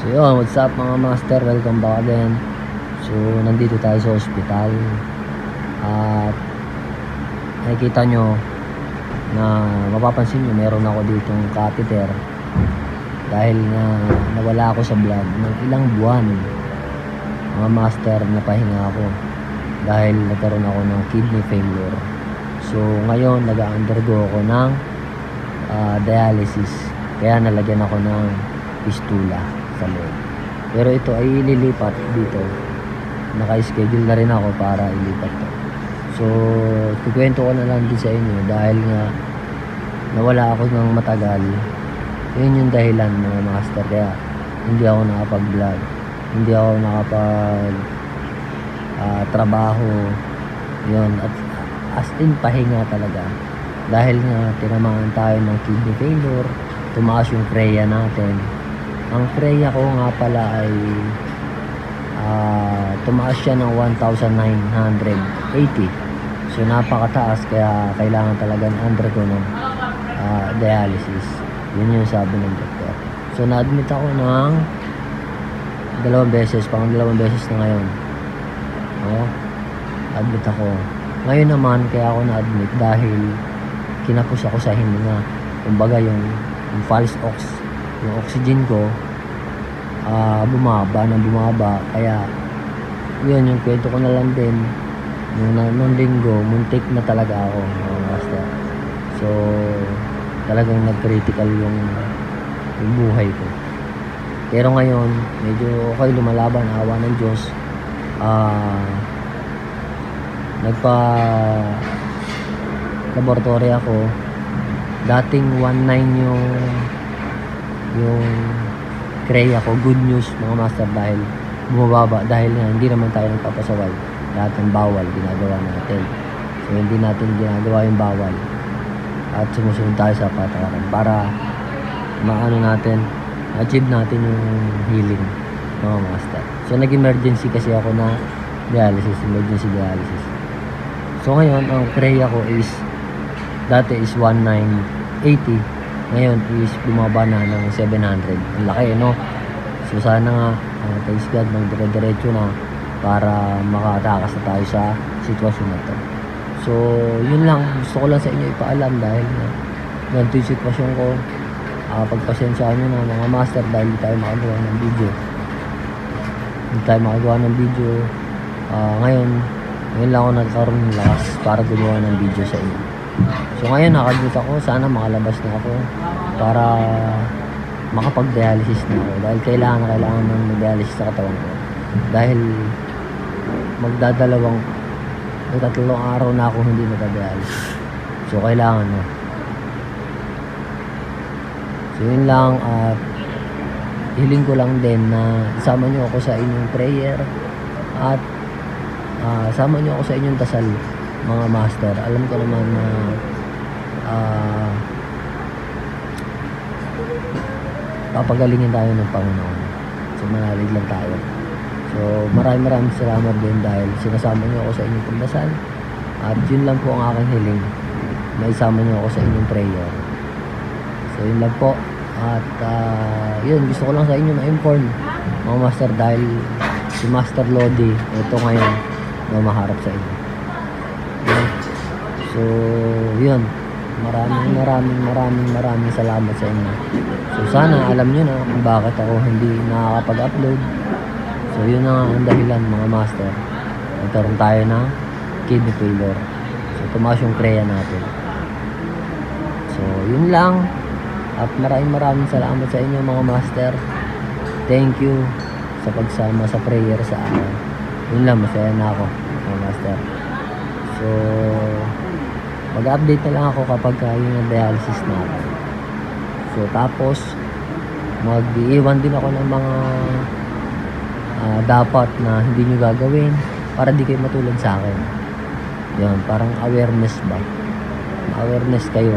So yun, what's up mga master? Welcome back again. So nandito tayo sa ospital. At nakikita nyo na mapapansin nyo meron ako ditong catheter dahil na nawala ako sa vlog ng ilang buwan mga master napahinga ako dahil nagkaroon ako ng kidney failure so ngayon nag-undergo ako ng ah, dialysis kaya nalagyan ako ng pistula sa pero ito ay ililipat dito. Naka-schedule na rin ako para ilipat to. So kukwento ko na lang din sa inyo dahil nga nawala ako ng matagal. Yun yung dahilan mga master. Kaya hindi ako nakapag-vlog. Hindi ako nakapag ah, trabaho. Yun. At as in pahinga talaga. Dahil nga tinamaan tayo ng kidney failure. Tumaas yung kreya natin ang kreya ko nga pala ay ah, tumaas siya ng 1,980 so napakataas kaya kailangan talaga undergo ng ah, dialysis. Yun yung sabi ng doktor. So na-admit ako ng dalawang beses pang dalawang beses na ngayon. Oh, admit ako. Ngayon naman kaya ako na-admit dahil kinapos ako sa hininga. Kumbaga yung, yung false ox yung oxygen ko ah bumaba na bumaba. Kaya yun yung kwento ko na lang din nung, nung linggo muntik na talaga ako mga master. So talagang nag-critical yung, yung buhay ko. Pero ngayon medyo okay lumalaban awa ng Diyos. Ah nagpa laboratory ako. Dating 1.9 yung yung kreya ko good news mga master dahil bumababa dahil nga hindi naman tayo nagpapasaway. Lahat ng bawal ginagawa natin. So hindi natin ginagawa yung bawal. At sumusunod tayo sa patakaran para maano natin achieve natin yung healing mga master. So nag emergency kasi ako na dialysis emergency dialysis. So ngayon ang kreya ko is dati is 1980 ngayon is bumaba na ng 700 ang laki no? So sana nga uh, thanks God magdire-diretso na para makatakas na tayo sa sitwasyon na to. So yun lang. Gusto ko lang sa inyo ipaalam dahil na ganito yung sitwasyon ko. Uh, pagpasensyaan nyo na mga master dahil hindi tayo makagawa ng video. Hindi tayo makagawa ng video. Ah, ngayon ngayon lang ako nagkaroon ng lakas para gumawa ng video sa inyo so ngayon nakadmit ako. Sana makalabas na ako para makapag-dialysis na ako. Dahil kailangan na kailangan ng dialysis sa katawan ko. Dahil magdadalawang magtatlong araw na ako hindi nagda-dialysis so kailangan na so yun lang at hiling ko lang din na isama nyo ako sa inyong prayer at ah, sama nyo ako sa inyong dasal mga master alam ko naman na ah, papagalingin tayo ng Panginoon. So manalig lang tayo. So maraming maraming salamat din dahil sinasama nyo ako sa inyong pagdasal. At yun lang po ang aking hiling na isama nyo ako sa inyong prayer. So yun lang po. At ah, yun gusto ko lang sa inyo na-inform mga master dahil si Master Lodi ito ngayon na maharap sa inyo. So yun. Maraming maraming maraming maraming salamat sa inyo. So sana alam nyo na kung bakit ako hindi nakakapag-upload. So yun na ang dahilan mga master. Nagkaroon tayo ng kidney failure. So tumaas yung kreya natin. So yun lang. At maraming maraming salamat sa inyo mga master. Thank you sa pagsama sa prayer sa akin. Yun lang masaya na ako mga master. So mag-update na lang ako kapag uh, yung dialysis na ako so tapos mag-iwan din ako ng mga ah, dapat na hindi nyo gagawin para di kayo matulad sa akin. Yun parang awareness ba? Awareness kayo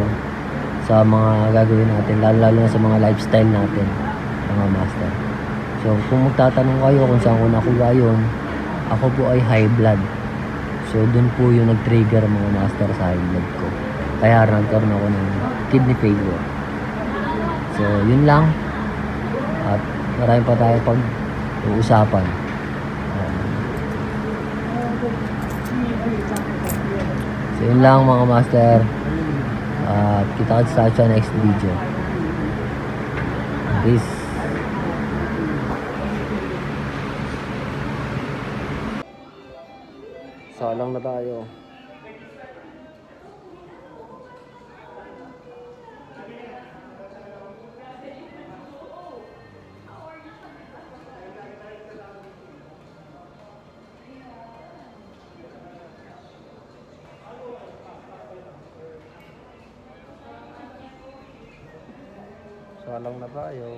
sa mga gagawin natin lalo lalo na sa mga lifestyle natin mga master. So kung magtatanong kayo kung saan ko nakuha yun ako po ay high blood so dun po yung nag-trigger mga master sa high blood ko kaya nagkaroon ako ng kidney failure so yun lang at marami pa tayo pag uusapan. So yun lang mga master. At kita kita sa next video. Peace. Salang na tayo. Salang na tayo.